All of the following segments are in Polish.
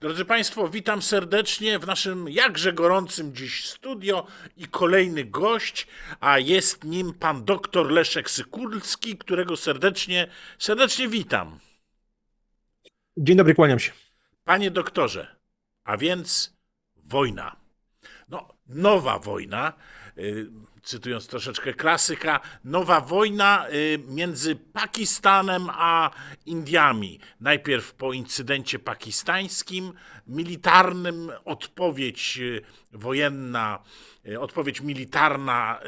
Drodzy Państwo, witam serdecznie w naszym jakże gorącym dziś studio i kolejny gość, a jest nim pan doktor Leszek Sykulski, którego serdecznie, serdecznie witam. Dzień dobry, kłaniam się. Panie doktorze, a więc wojna. No, nowa wojna, y, cytując troszeczkę klasyka, nowa wojna y, między Pakistanem a Indiami. Najpierw po incydencie pakistańskim, militarnym, odpowiedź y, wojenna, y, odpowiedź militarna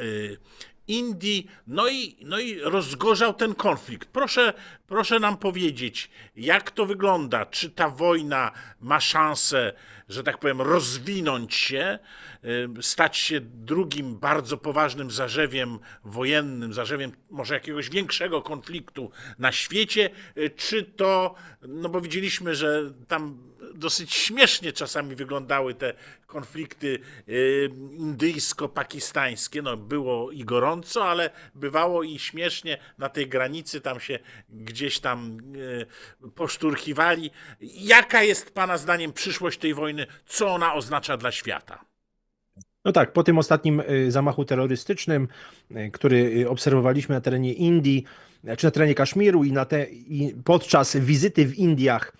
Indii, no i, no i rozgorzał ten konflikt. Proszę, proszę nam powiedzieć, jak to wygląda? Czy ta wojna ma szansę, że tak powiem, rozwinąć się, stać się drugim bardzo poważnym zarzewiem wojennym, zarzewiem może jakiegoś większego konfliktu na świecie, y, czy to, no bo widzieliśmy, że tam dosyć śmiesznie czasami wyglądały te konflikty y, indyjsko-pakistańskie. No, było i gorąco, ale bywało i śmiesznie na tej granicy, tam się gdzieś tam y, poszturchiwali. Jaka jest Pana zdaniem przyszłość tej wojny? Co ona oznacza dla świata? No tak, po tym ostatnim y, zamachu terrorystycznym, który obserwowaliśmy na terenie Indii, czy na terenie Kaszmiru i, te, i podczas wizyty w Indiach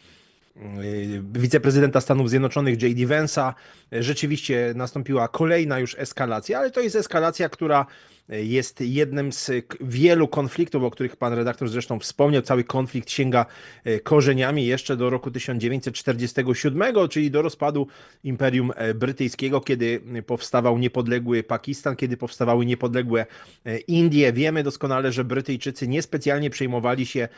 wiceprezydenta Stanów Zjednoczonych J.D. Vance'a, y, rzeczywiście nastąpiła kolejna już eskalacja, ale to jest eskalacja, która y, jest jednym z wielu konfliktów, o których pan redaktor zresztą wspomniał. Cały konflikt sięga y, korzeniami jeszcze do roku 1947, czyli do rozpadu Imperium e, Brytyjskiego, kiedy powstawał niepodległy Pakistan, kiedy powstawały niepodległe e, Indie. Wiemy doskonale, że Brytyjczycy niespecjalnie przejmowali się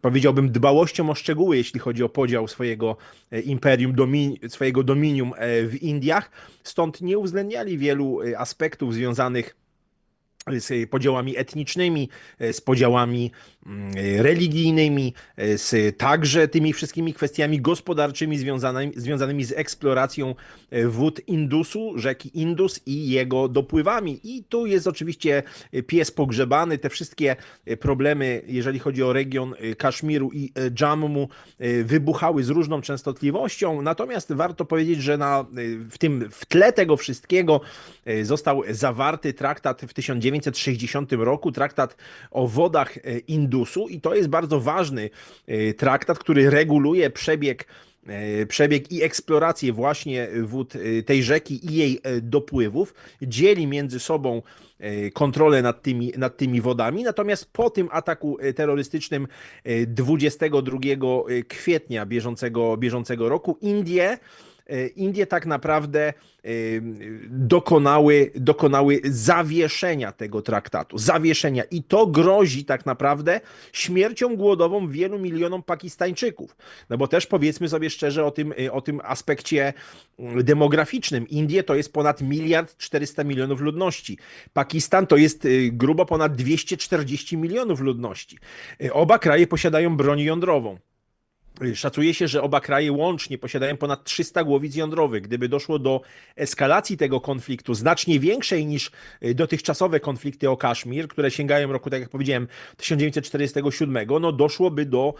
powiedziałbym, dbałością o szczegóły, jeśli chodzi o podział swojego e, imperium, domin, swojego dominium e, w Indiach. Stąd nie uwzględniali wielu e, aspektów związanych z podziałami etnicznymi, e, z podziałami religijnymi, e, z także tymi wszystkimi kwestiami gospodarczymi związanymi, związanymi z eksploracją e, wód Indusu, rzeki Indus i jego dopływami. I tu jest oczywiście e, pies pogrzebany, te wszystkie e, problemy, jeżeli chodzi o region e, Kaszmiru i e, Dżammu, e, wybuchały z różną częstotliwością. Natomiast warto powiedzieć, że na, e, w tym w tle tego wszystkiego e, został zawarty traktat w 1960 roku, traktat o wodach e, Indusu i to jest bardzo ważny e, traktat, który reguluje przebieg e, przebieg i eksplorację właśnie wód tej rzeki i jej dopływów, dzieli między sobą kontrolę nad tymi, nad tymi wodami. Natomiast po tym ataku terrorystycznym e, 22 kwietnia bieżącego, bieżącego roku Indie Indie tak naprawdę e, dokonały, dokonały zawieszenia tego traktatu. Zawieszenia. I to grozi tak naprawdę śmiercią głodową wielu milionom Pakistańczyków. No bo też powiedzmy sobie szczerze o tym, e, o tym aspekcie mm, demograficznym. Indie to jest ponad miliard 400 milionów ludności. Pakistan to jest e, grubo ponad 240 milionów ludności. E, Oba kraje posiadają broń jądrową. Szacuje się, że oba kraje łącznie posiadają ponad 300 głowic jądrowych. Gdyby doszło do eskalacji tego konfliktu, znacznie większej niż y, dotychczasowe konflikty o Kaszmir, które sięgają roku, tak jak powiedziałem, 1947, no doszłoby do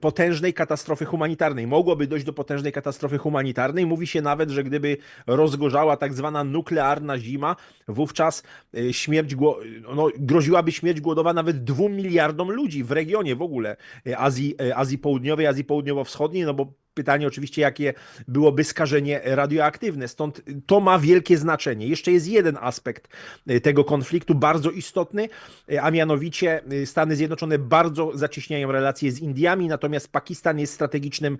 potężnej katastrofy humanitarnej. Mogłoby dojść do potężnej katastrofy humanitarnej. Mówi się nawet, że gdyby rozgorzała tak zwana nuklearna zima, wówczas y, śmierć, gło- no, groziłaby śmierć głodowa nawet dwóm miliardom ludzi w regionie w ogóle y, Azji, y, Azji Południowej, Azji Południowo-Wschodniej, no bo pytanie oczywiście, jakie byłoby skażenie radioaktywne. Stąd to ma wielkie znaczenie. Jeszcze jest jeden aspekt y, tego konfliktu, bardzo istotny, y, a mianowicie y, Stany Zjednoczone bardzo zacieśniają relacje z Indiami, natomiast Pakistan jest strategicznym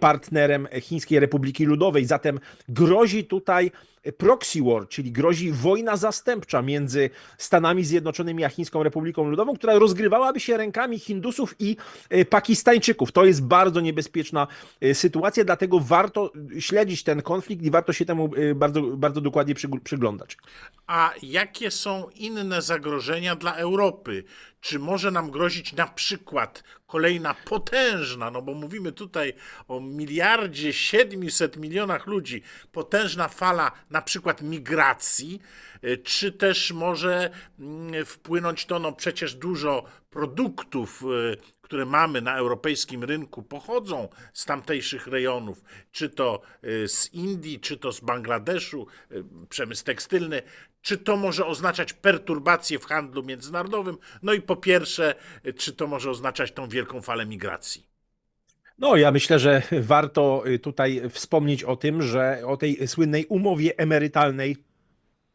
partnerem Chińskiej Republiki Ludowej. Zatem grozi tutaj proxy war, czyli grozi wojna zastępcza między Stanami Zjednoczonymi a Chińską Republiką Ludową, która rozgrywałaby się rękami Hindusów i e, Pakistańczyków. To jest bardzo niebezpieczna e, sytuacja, dlatego warto śledzić ten konflikt i warto się temu e, bardzo, bardzo dokładnie przygl- przyglądać. A jakie są inne zagrożenia dla Europy? Czy może nam grozić na przykład kolejna potężna, no bo mówimy tutaj o miliardzie 700 milionach ludzi, potężna fala na przykład migracji, y, czy też może mm, wpłynąć to, no przecież dużo produktów, y, które mamy na europejskim rynku, pochodzą z tamtejszych rejonów, czy to y, z Indii, czy to z Bangladeszu, y, przemysł tekstylny, czy to może oznaczać perturbacje w handlu międzynarodowym? No i po pierwsze, y, czy to może oznaczać tą wielką falę migracji? No, ja myślę, że warto tutaj wspomnieć o tym, że o tej słynnej umowie emerytalnej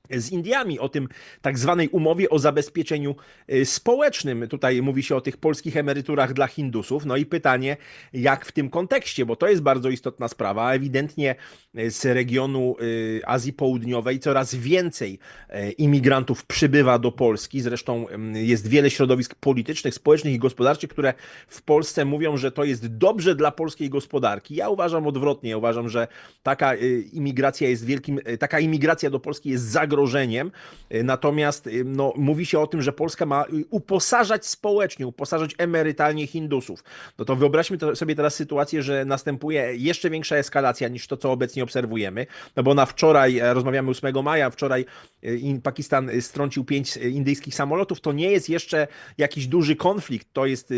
z Indiami, o tym tak zwanej umowie o zabezpieczeniu y, społecznym. Tutaj mówi się o tych polskich emeryturach dla Hindusów. No i pytanie, jak w tym kontekście, bo to jest bardzo istotna sprawa. Ewidentnie y, z regionu y, Azji Południowej coraz więcej imigrantów przybywa do Polski. Zresztą jest wiele środowisk politycznych, społecznych i gospodarczych, które w Polsce mówią, że to jest dobrze dla polskiej gospodarki. Ja uważam odwrotnie. Uważam, że taka imigracja jest wielkim, taka imigracja do Polski jest zagrożeniem. Y, Natomiast y, no, mówi się o tym, że Polska ma y, uposażać społecznie, uposażać emerytalnie Hindusów. No to wyobraźmy to sobie teraz sytuację, że następuje jeszcze większa eskalacja niż to, co obecnie obserwujemy. No bo na wczoraj, e, rozmawiamy 8 maja, wczoraj Pakistan strącił pięć indyjskich samolotów. To nie jest jeszcze jakiś duży konflikt. To jest,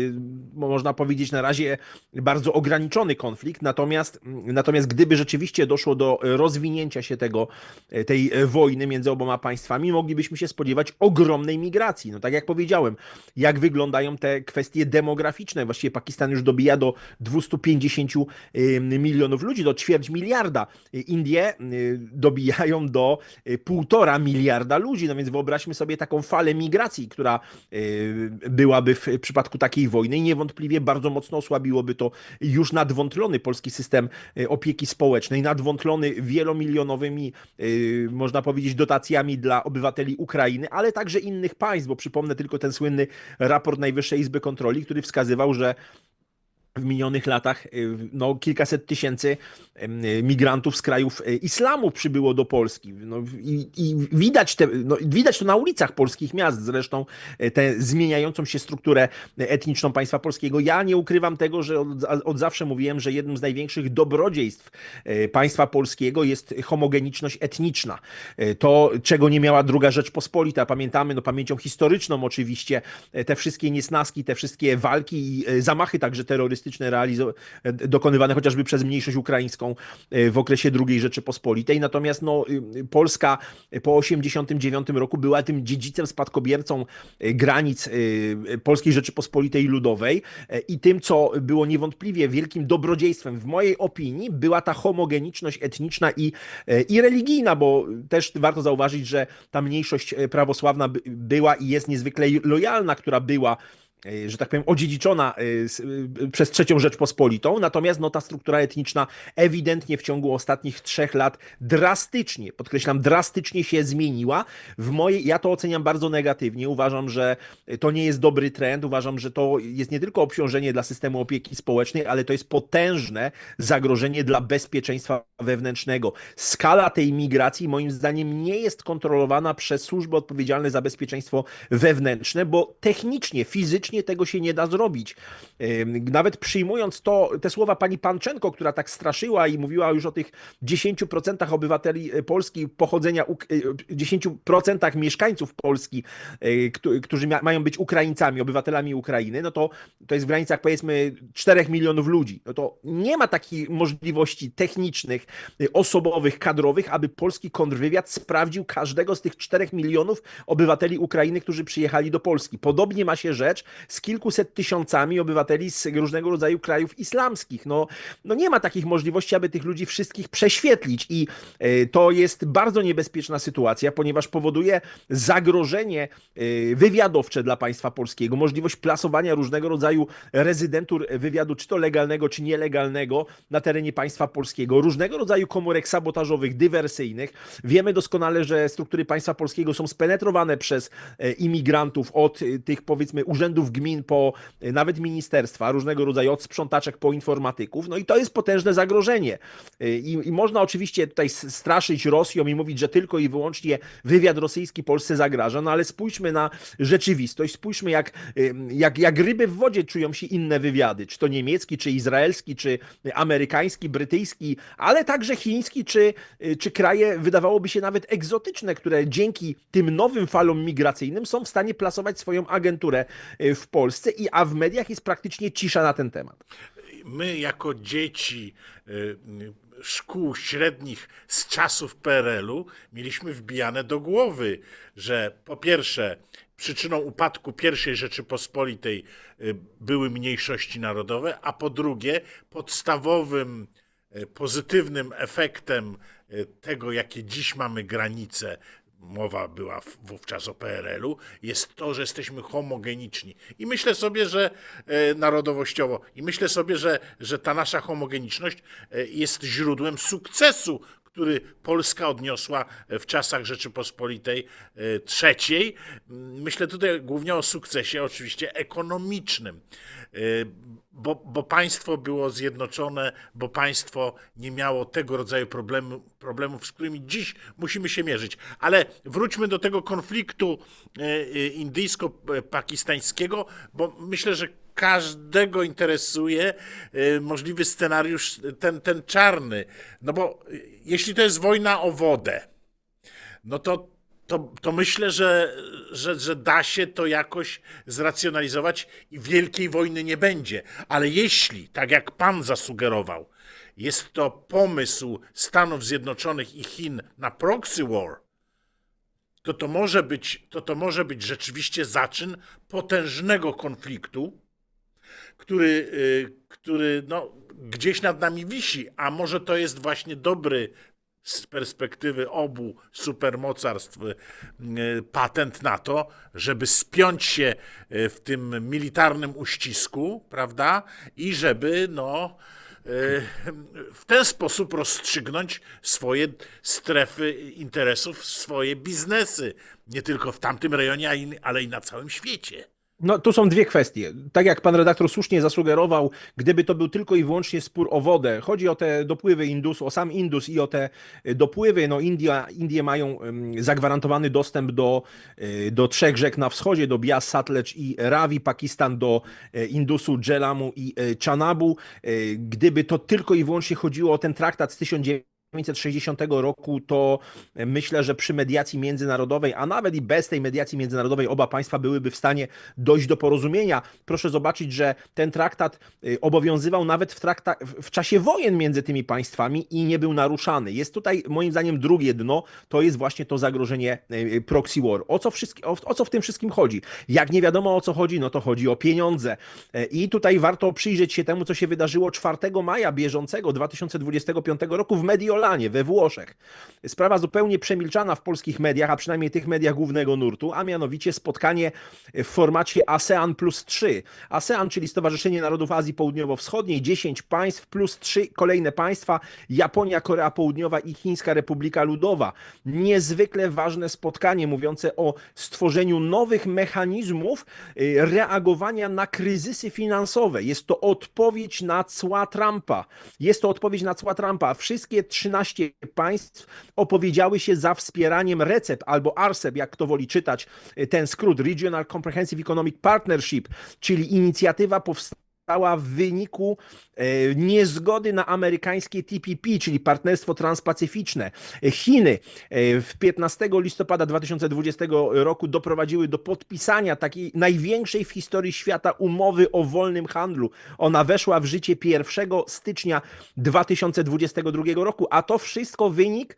można powiedzieć, na razie bardzo ograniczony konflikt. Natomiast, natomiast gdyby rzeczywiście doszło do rozwinięcia się tego, tej wojny między oboma państwami, moglibyśmy się spodziewać ogromnej migracji. No tak jak powiedziałem, jak wyglądają te kwestie demograficzne. Właściwie Pakistan już dobija do 250 y, milionów ludzi, do ćwierć miliarda. Indie y, dobijają do y, półtora miliarda ludzi. No więc wyobraźmy sobie taką falę migracji, która y, byłaby w przypadku takiej wojny i niewątpliwie bardzo mocno osłabiłoby to już nadwątlony polski system opieki społecznej, nadwątlony wielomilionowymi, można powiedzieć, dotacjami dla obywateli Ukrainy, ale także innych państw, bo przypomnę tylko ten słynny raport Najwyższej Izby Kontroli, który wskazywał, że w minionych latach y, no, kilkaset tysięcy y, migrantów z krajów y, islamu przybyło do Polski. No, i, I widać, te, no, widać to na ulicach polskich miast zresztą, tę zmieniającą się strukturę etniczną państwa polskiego. Ja nie ukrywam tego, że od, od zawsze mówiłem, że jednym z największych dobrodziejstw państwa polskiego jest homogeniczność etniczna. To, czego nie miała druga Rzeczpospolita. Pamiętamy, no pamięcią historyczną oczywiście, te wszystkie niesnaski, te wszystkie walki i zamachy także terrorystyczne realizo- e, dokonywane chociażby przez mniejszość ukraińską e, w okresie II Rzeczypospolitej. Natomiast no, y, Polska po 1989 roku była tym dziedzicem, spadkobiercą e, granic e, Polskiej Rzeczypospolitej Ludowej e, i tym, co było niewątpliwie wielkim dobrodziejstwem w mojej opinii, była ta homogeniczność etniczna i, e, i religijna, bo też warto zauważyć, że ta mniejszość e, prawosławna by- była i jest niezwykle lojalna, która była e, że tak powiem, odziedziczona e, e, przez trzecią Rzeczpospolitą, natomiast no, ta struktura etniczna ewidentnie w ciągu ostatnich trzech lat drastycznie, podkreślam, drastycznie się zmieniła. W mojej, ja to oceniam bardzo negatywnie. Uważam, że to nie jest dobry trend. Uważam, że to jest nie tylko obciążenie dla systemu opieki społecznej, ale to jest potężne zagrożenie dla bezpieczeństwa wewnętrznego. Skala tej migracji, moim zdaniem, nie jest kontrolowana przez służby odpowiedzialne za bezpieczeństwo wewnętrzne, bo technicznie, fizycznie tego się nie da zrobić. Nawet przyjmując to, te słowa pani Panczenko, która tak straszyła i mówiła już o tych 10% obywateli e, Polski pochodzenia, Uk- e, 10% mieszkańców Polski, któ- którzy mają być Ukraińcami, obywatelami Ukrainy, no to to jest w granicach powiedzmy 4 milionów ludzi. No to nie ma takiej możliwości technicznych, osobowych, kadrowych, aby polski kontrwywiad sprawdził każdego z tych 4 milionów obywateli Ukrainy, którzy przyjechali do Polski. Podobnie ma się rzecz z kilkuset tysiącami obywateli z różnego rodzaju krajów islamskich. No, no nie ma takich możliwości, aby tych ludzi wszystkich prześwietlić i e, to jest bardzo niebezpieczna sytuacja, ponieważ powoduje zagrożenie e, wywiadowcze dla państwa polskiego, możliwość plasowania różnego rodzaju rezydentur wywiadu, czy to legalnego, czy nielegalnego na terenie państwa polskiego, różnego rodzaju komórek sabotażowych, dywersyjnych. Wiemy doskonale, że struktury państwa polskiego są spenetrowane przez e, imigrantów od e, tych powiedzmy urzędów gmin po e, nawet ministerstwa, różnego rodzaju od sprzątaczek po informatyków. No i to jest potężne zagrożenie. E, I, i można oczywiście tutaj straszyć Rosją i mówić, że tylko i wyłącznie wywiad rosyjski Polsce zagraża, no ale spójrzmy na rzeczywistość, spójrzmy jak, em, jak, jak ryby w wodzie czują się inne wywiady, czy to niemiecki, czy izraelski, czy amerykański, brytyjski, ale także chiński, czy, czy kraje wydawałoby się nawet egzotyczne, które dzięki tym nowym falom migracyjnym są w stanie plasować swoją agenturę w Polsce, i a w mediach jest praktycznie cisza na ten temat. My, jako dzieci y, szkół średnich z czasów PRL-u, mieliśmy wbijane do głowy, że po pierwsze, przyczyną upadku I Rzeczypospolitej y, były mniejszości narodowe, a po drugie, podstawowym y, pozytywnym efektem tego, jakie dziś mamy granice, mowa była wówczas o PRL-u, jest to, że jesteśmy homogeniczni. I myślę sobie, że e, narodowościowo, i myślę sobie, że, że ta nasza homogeniczność e, jest źródłem sukcesu, który Polska odniosła w czasach Rzeczypospolitej e, trzeciej. Myślę tutaj głównie o sukcesie oczywiście ekonomicznym, e, bo, bo państwo było zjednoczone, bo państwo nie miało tego rodzaju problemu, problemów, z którymi dziś musimy się mierzyć. Ale wróćmy do tego konfliktu e, e, indyjsko-pakistańskiego, bo myślę, że każdego interesuje e, możliwy scenariusz, ten, ten czarny. No bo e, jeśli to jest wojna o wodę, no to, to, to myślę, że, że, że da się to jakoś zracjonalizować i wielkiej wojny nie będzie. Ale jeśli, tak jak pan zasugerował, jest to pomysł Stanów Zjednoczonych i Chin na proxy war, to to może być, to to może być rzeczywiście zaczyn potężnego konfliktu, który, y, który no, gdzieś nad nami wisi, a może to jest właśnie dobry z perspektywy obu supermocarstw y, patent na to, żeby spiąć się y, w tym militarnym uścisku, prawda? I żeby no, w ten sposób rozstrzygnąć swoje strefy interesów, swoje biznesy, nie tylko w tamtym rejonie, ale i na całym świecie. No, tu są dwie kwestie. Tak jak pan redaktor słusznie zasugerował, gdyby to był tylko i wyłącznie spór o wodę, chodzi o te dopływy Indusu, o sam Indus i o te y, dopływy. No, India, Indie mają zagwarantowany dostęp do, y, do trzech rzek na wschodzie, do Bias, Satlecz i Ravi, Pakistan do y, Indusu, Jelamu i Chanabu. Gdyby to tylko i wyłącznie chodziło o ten traktat z 1900 1960 roku, to myślę, że przy mediacji międzynarodowej, a nawet i bez tej mediacji międzynarodowej, oba państwa byłyby w stanie dojść do porozumienia. Proszę zobaczyć, że ten traktat y, obowiązywał nawet w, trakta- w- czasie wojen między tymi państwami i nie był naruszany. Jest tutaj moim zdaniem drugie dno, to jest właśnie to zagrożenie y, proxy war. O co, wszystki, o, o co w tym wszystkim chodzi? Jak nie wiadomo o co chodzi, no to chodzi o pieniądze. I tutaj warto przyjrzeć się temu, co się wydarzyło 4 maja bieżącego 2025 roku w We Włoszech. Sprawa zupełnie przemilczana w polskich mediach, a przynajmniej tych mediach głównego nurtu, a mianowicie spotkanie w formacie ASEAN plus 3. ASEAN, czyli Stowarzyszenie Narodów Azji Południowo-Wschodniej, 10 państw plus 3 kolejne państwa, Japonia, Korea Południowa i Chińska Republika Ludowa. Niezwykle ważne spotkanie mówiące o stworzeniu nowych mechanizmów y, reagowania na kryzysy finansowe. Jest to odpowiedź na cła Trumpa. Jest to odpowiedź na cła Trumpa. Wszystkie 13 państw opowiedziały się za wspieraniem RECEP albo ARCEP, jak kto woli czytać y, ten skrót, Regional Comprehensive Economic Partnership, czyli inicjatywa powstała w wyniku e, niezgody na amerykańskie TPP, czyli Partnerstwo Transpacyficzne. Chiny e, w 15 listopada 2020 roku doprowadziły do podpisania takiej największej w historii świata umowy o wolnym handlu. Ona weszła w życie 1 stycznia 2022 roku, a to wszystko wynik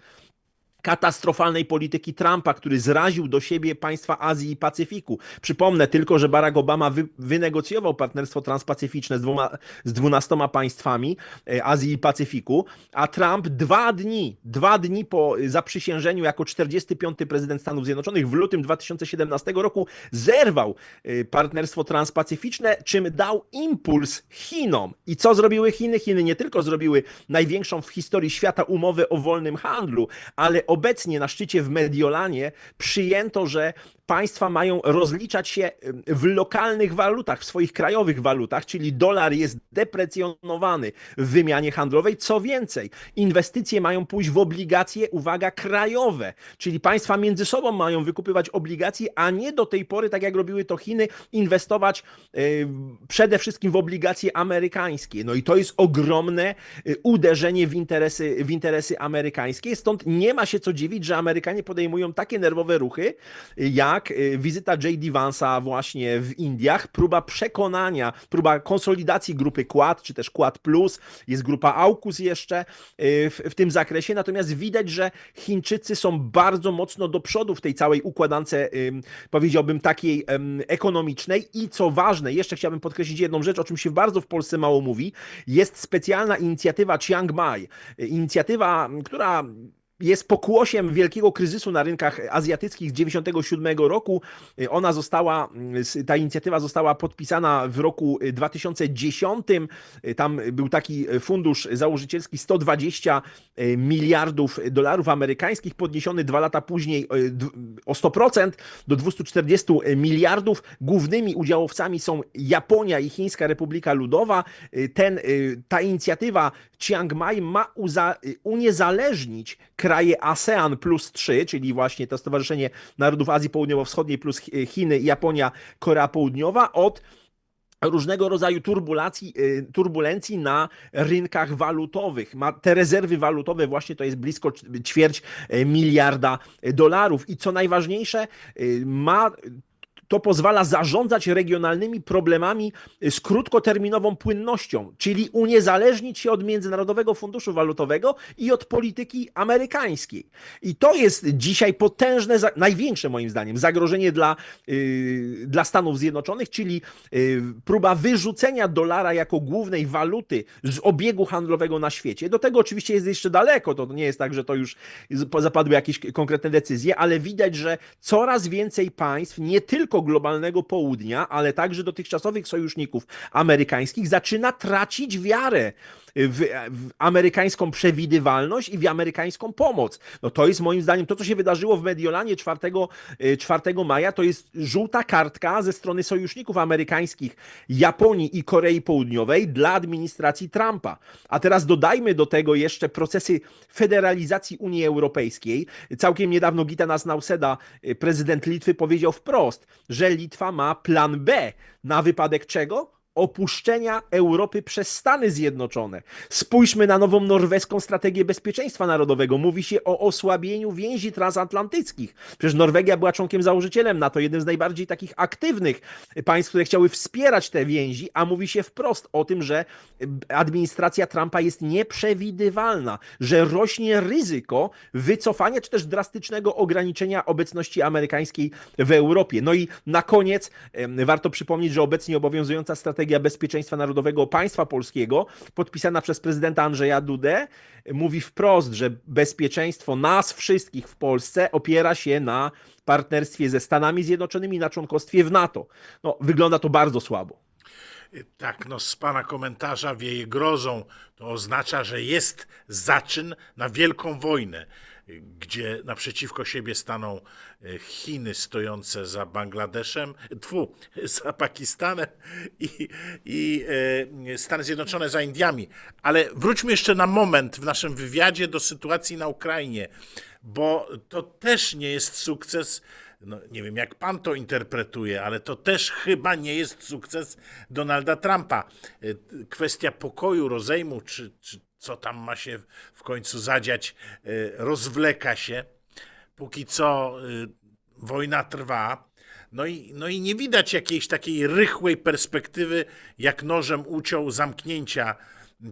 katastrofalnej polityki Trumpa, który zraził do siebie państwa Azji i Pacyfiku. Przypomnę tylko, że Barack Obama wy, wynegocjował partnerstwo transpacyficzne z, dwoma, z dwunastoma państwami e, Azji i Pacyfiku, a Trump dwa dni, dwa dni po zaprzysiężeniu jako 45. prezydent Stanów Zjednoczonych w lutym 2017 roku zerwał e, partnerstwo transpacyficzne, czym dał impuls Chinom. I co zrobiły Chiny? Chiny nie tylko zrobiły największą w historii świata umowę o wolnym handlu, ale obecnie na szczycie w Mediolanie przyjęto, że państwa mają rozliczać się w lokalnych walutach, w swoich krajowych walutach, czyli dolar jest deprecjonowany w wymianie handlowej. Co więcej, inwestycje mają pójść w obligacje, uwaga, krajowe, czyli państwa między sobą mają wykupywać obligacje, a nie do tej pory, tak jak robiły to Chiny, inwestować e, przede wszystkim w obligacje amerykańskie. No i to jest ogromne e, uderzenie w interesy, w interesy amerykańskie, stąd nie ma się się co dziwić, że Amerykanie podejmują takie nerwowe ruchy, jak y, wizyta J.D. Vansa właśnie w Indiach, próba przekonania, próba konsolidacji grupy Quad, czy też Quad Plus, jest grupa AUKUS jeszcze y, w, w tym zakresie, natomiast widać, że Chińczycy są bardzo mocno do przodu w tej całej układance, ym, powiedziałbym, takiej ekonomicznej. I co ważne, jeszcze chciałbym podkreślić jedną rzecz, o czym się bardzo w Polsce mało mówi, jest specjalna inicjatywa Chiang Mai, inicjatywa, która jest pokłosiem wielkiego kryzysu na rynkach azjatyckich z 97 roku. Ona została, ta inicjatywa została podpisana w roku y, 2010. Y, Tam był taki fundusz założycielski 120 y, miliardów dolarów amerykańskich, podniesiony dwa lata później d- o 100% do 240 miliardów. Głównymi udziałowcami są Japonia i Chińska Republika Ludowa. Y, Ten, ta inicjatywa Chiang Mai ma uza, uniezależnić kraje ASEAN plus 3, czyli właśnie to Stowarzyszenie Narodów Azji Południowo-Wschodniej plus Chi- Chiny, Japonia, Korea Południowa od różnego rodzaju turbulacji, y, turbulencji na rynkach walutowych. Ma te rezerwy walutowe właśnie to jest blisko ćwierć y, miliarda dolarów i co najważniejsze y, ma to pozwala zarządzać regionalnymi problemami z krótkoterminową płynnością, czyli uniezależnić się od Międzynarodowego Funduszu Walutowego i od polityki amerykańskiej. I to jest dzisiaj potężne, największe moim zdaniem, zagrożenie dla, yy, dla Stanów Zjednoczonych, czyli yy, próba wyrzucenia dolara jako głównej waluty z obiegu handlowego na świecie. Do tego oczywiście jest jeszcze daleko, to nie jest tak, że to już zapadły jakieś konkretne decyzje, ale widać, że coraz więcej państw, nie tylko globalnego południa, ale także dotychczasowych sojuszników amerykańskich, zaczyna tracić wiarę w, w amerykańską przewidywalność i w amerykańską pomoc. No to jest moim zdaniem to, co się wydarzyło w Mediolanie 4, y, 4 maja, to jest żółta kartka ze strony sojuszników amerykańskich Japonii i Korei Południowej dla administracji Trumpa. A teraz dodajmy do tego jeszcze procesy federalizacji Unii Europejskiej. Całkiem niedawno Gitanas Nauseda, y, prezydent Litwy, powiedział wprost, że Litwa ma plan B na wypadek czego? Opuszczenia Europy przez Stany Zjednoczone. Spójrzmy na nową norweską strategię bezpieczeństwa narodowego. Mówi się o osłabieniu więzi transatlantyckich. Przecież Norwegia była członkiem założycielem NATO, jednym z najbardziej takich aktywnych państw, które chciały wspierać te więzi, a mówi się wprost o tym, że administracja Trumpa jest nieprzewidywalna, że rośnie ryzyko wycofania czy też drastycznego ograniczenia obecności amerykańskiej w Europie. No i na koniec warto przypomnieć, że obecnie obowiązująca strategia bezpieczeństwa narodowego państwa polskiego, podpisana przez prezydenta Andrzeja Dudę, mówi wprost, że bezpieczeństwo nas wszystkich w Polsce opiera się na partnerstwie ze Stanami Zjednoczonymi, na członkostwie w NATO. No, wygląda to bardzo słabo. Tak, no z pana komentarza wieje grozą. To oznacza, że jest zaczyn na wielką wojnę, gdzie naprzeciwko siebie staną e, Chiny stojące za Bangladeszem, tfu, za Pakistanem i, i e, Stany Zjednoczone za Indiami. Ale wróćmy jeszcze na moment w naszym wywiadzie do sytuacji na Ukrainie, bo to też nie jest sukces no, nie wiem jak pan to interpretuje, ale to też chyba nie jest sukces Donalda Trumpa. Y, Kwestia pokoju, rozejmu, czy, czy co tam ma się w końcu zadziać, y, rozwleka się. Póki co y, wojna trwa. No i, no i nie widać jakiejś takiej rychłej perspektywy, jak nożem uciął zamknięcia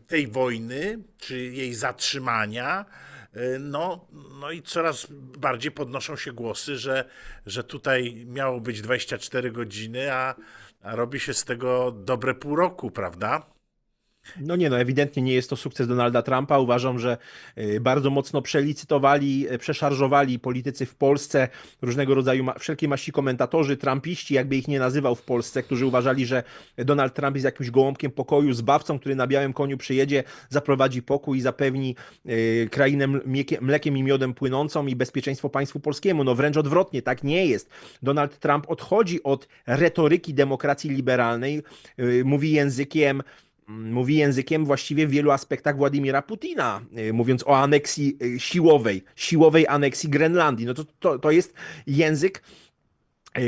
tej wojny, czy jej zatrzymania. Y, No, no i coraz bardziej podnoszą się głosy, że, że tutaj miało być 24 godziny, a, a robi się z tego dobre pół roku, prawda? No nie, no ewidentnie nie jest to sukces Donalda Trumpa. Uważam, że y, bardzo mocno przelicytowali, y, przeszarżowali politycy w Polsce, różnego rodzaju, wszelkiej maści komentatorzy, trumpiści, jakby ich nie nazywał w Polsce, którzy uważali, że Donald Trump jest jakimś gołąbkiem pokoju, zbawcą, który na białym koniu przyjedzie, zaprowadzi pokój i zapewni y, krainę mlekiem i miodem płynącą i bezpieczeństwo państwu polskiemu. No wręcz odwrotnie, tak nie jest. Donald Trump odchodzi od retoryki demokracji liberalnej, mówi językiem mówi językiem właściwie w wielu aspektach Władimira Putina, y, mówiąc o aneksji y, siłowej, siłowej aneksji Grenlandii. No to, to, to jest język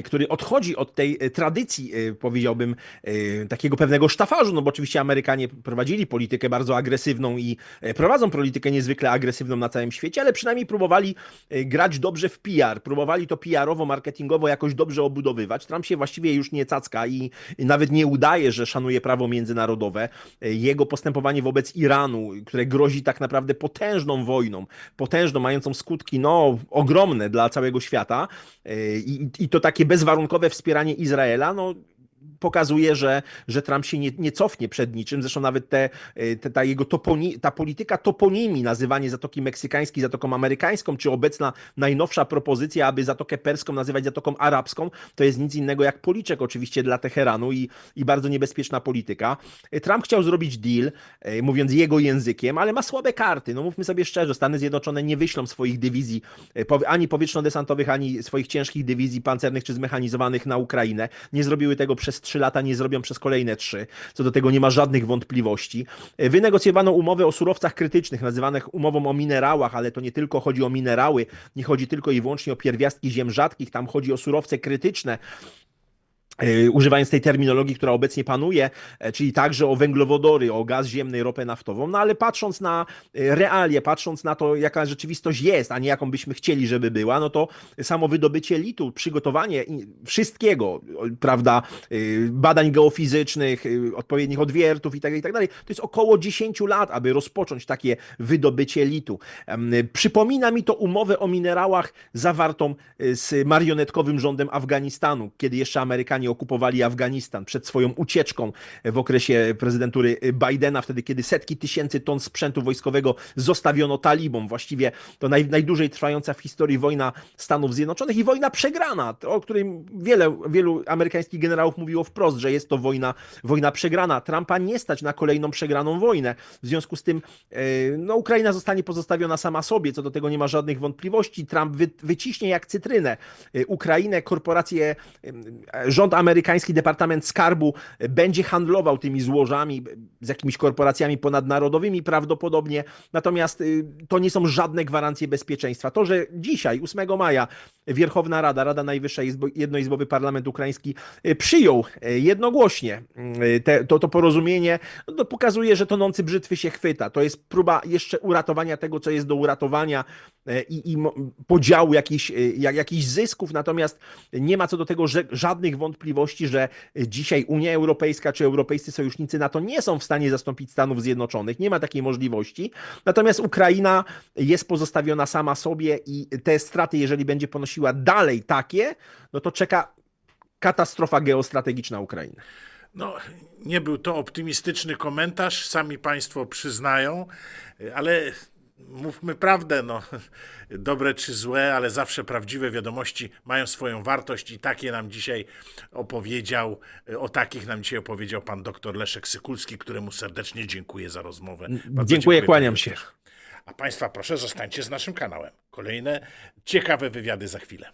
który odchodzi od tej e, tradycji, e, powiedziałbym, e, takiego pewnego sztafażu, no bo oczywiście Amerykanie prowadzili politykę bardzo agresywną i e, prowadzą politykę niezwykle agresywną na całym świecie, ale przynajmniej próbowali e, grać dobrze w PR, próbowali to PR-owo, marketingowo jakoś dobrze obudowywać. Trump się właściwie już nie cacka i nawet nie udaje, że szanuje prawo międzynarodowe. E, Jego postępowanie wobec Iranu, które grozi tak naprawdę potężną wojną, potężną, mającą skutki no, ogromne dla całego świata e, i, i to takie bezwarunkowe wspieranie Izraela, no pokazuje, że, że Trump się nie, nie cofnie przed niczym. Zresztą nawet te, e, te, ta jego toponi, ta polityka toponimii, nazywanie Zatoki Meksykańskiej Zatoką Amerykańską, czy obecna najnowsza propozycja, aby Zatokę Perską nazywać Zatoką Arabską, to jest nic innego jak policzek oczywiście dla Teheranu i, i bardzo niebezpieczna polityka. E, Trump chciał zrobić deal, e, mówiąc jego językiem, ale ma słabe karty. No mówmy sobie szczerze, Stany Zjednoczone nie wyślą swoich dywizji ani powietrzno-desantowych, ani swoich ciężkich dywizji pancernych czy zmechanizowanych na Ukrainę. Nie zrobiły tego przez trzy lata, nie zrobią przez kolejne trzy. Co do tego nie ma żadnych wątpliwości. E, Wynegocjowano umowę o surowcach krytycznych, nazywanych umową o minerałach, ale to nie tylko chodzi o minerały, nie chodzi tylko i wyłącznie o pierwiastki ziem rzadkich, tam chodzi o surowce krytyczne, używając tej terminologii, która obecnie panuje, e, czyli także o węglowodory, o gaz ziemny, ropę naftową, no ale patrząc na e, realie, patrząc na to, jaka rzeczywistość jest, a nie jaką byśmy chcieli, żeby była, no to samo wydobycie litu, przygotowanie wszystkiego, prawda, badań geofizycznych, odpowiednich odwiertów i tak i tak dalej, to jest około 10 lat, aby rozpocząć takie wydobycie litu. Przypomina mi to umowę o minerałach zawartą z marionetkowym rządem Afganistanu, kiedy jeszcze Amerykanie okupowali Afganistan przed swoją ucieczką w okresie prezydentury Bidena, wtedy kiedy setki tysięcy ton sprzętu wojskowego zostawiono talibom. Właściwie to naj, najdłużej trwająca w historii wojna Stanów Zjednoczonych i wojna przegrana, o której wiele, wielu amerykańskich generałów mówiło wprost, że jest to wojna, wojna przegrana. Trumpa nie stać na kolejną przegraną wojnę. W związku z tym e, no, Ukraina zostanie pozostawiona sama sobie, co do tego nie ma żadnych wątpliwości. Trump wy, wyciśnie jak cytrynę e, Ukrainę, korporacje, e, rząd amerykański, Departament Skarbu będzie handlował tymi złożami z jakimiś korporacjami ponadnarodowymi prawdopodobnie, natomiast y, to nie są żadne gwarancje bezpieczeństwa. To, że dzisiaj, 8 maja, Wierchowna Rada, Rada Najwyższa, Izbo, Jednoizbowy Parlament Ukraiński y, przyjął y, jednogłośnie te, to, to porozumienie, no, pokazuje, że tonący brzytwy się chwyta. To jest próba jeszcze uratowania tego, co jest do uratowania i, i podziału jakichś, jak, jakichś zysków, natomiast nie ma co do tego żadnych wątpliwości, że dzisiaj Unia Europejska czy europejscy sojusznicy NATO nie są w stanie zastąpić Stanów Zjednoczonych. Nie ma takiej możliwości. Natomiast Ukraina jest pozostawiona sama sobie i te straty, jeżeli będzie ponosiła dalej takie, no to czeka katastrofa geostrategiczna Ukrainy. No, nie był to optymistyczny komentarz, sami Państwo przyznają, ale mówmy prawdę, no, dobre czy złe, ale zawsze prawdziwe wiadomości mają swoją wartość i takie nam dzisiaj opowiedział, o takich nam dzisiaj opowiedział pan dr Leszek Sykulski, któremu serdecznie dziękuję za rozmowę. Bardzo Dziękuję, kłaniam panie się. A Państwa proszę, zostańcie z naszym kanałem. Kolejne ciekawe wywiady za chwilę.